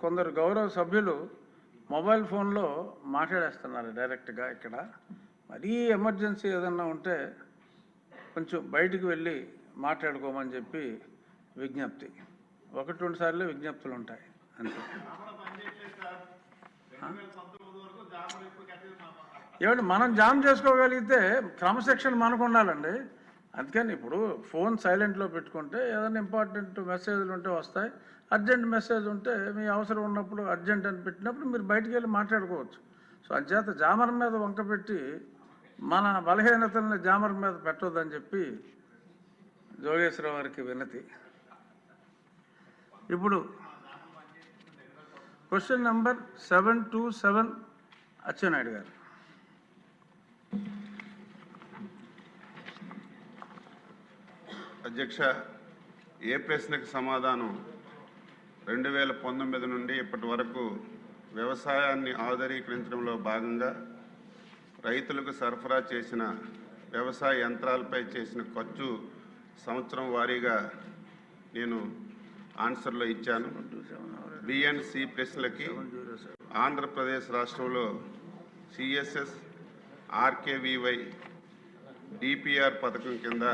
కొందరు గౌరవ సభ్యులు మొబైల్ ఫోన్లో మాట్లాడేస్తున్నారు డైరెక్ట్గా ఇక్కడ. మరీ ఎమర్జెన్సీ ఏదన్నా ఉంటే కొంచెం బయటికి వెళ్ళి మాట్లాడుకోమని చెప్పి విజ్ఞప్తి. ఒకటి రెండు సార్లు విజ్ఞప్తులు ఉంటాయి. అంతే. ఏమంటే మనం జామ్ చేసుకోగలిగితే క్రమశిక్షణ మనకు ఉండాలండి. అందుకని ఇప్పుడు ఫోన్ సైలెంట్లో పెట్టుకుంటే ఏదైనా ఇంపార్టెంట్ మెసేజ్లు ఉంటే వస్తాయి. అర్జెంట్ మెసేజ్ ఉంటే మీ అవసరం ఉన్నప్పుడు అర్జెంట్ అని పెట్టినప్పుడు మీరు బయటికి వెళ్ళి మాట్లాడుకోవచ్చు. సో అంచేత జామర్ మీద వంక పెట్టి మన బలహీనతల్ని జామర్ మీద పెట్టొద్దని చెప్పి జోగేశ్వరరావు వారికి వినతి. ఇప్పుడు question number seven two seven Atchannaidu గారు. అధ్యక్ష ఏ ప్రశ్నకు సమాధానం? రెండు వేల పంతొమ్మిది నుండి ఇప్పటి వరకు వ్యవసాయాన్ని ఆధునీకరించడంలో భాగంగా రైతులకు సరఫరా చేసిన వ్యవసాయ యంత్రాలపై చేసిన ఖర్చు సంవత్సరం వారీగా నేను ఆన్సర్లో ఇచ్చాను. బిఎన్సి ప్రశ్నలకి ఆంధ్రప్రదేశ్ రాష్ట్రంలో సిఎస్ఎస్ ఆర్కేవివై డిపిఆర్ పథకం కింద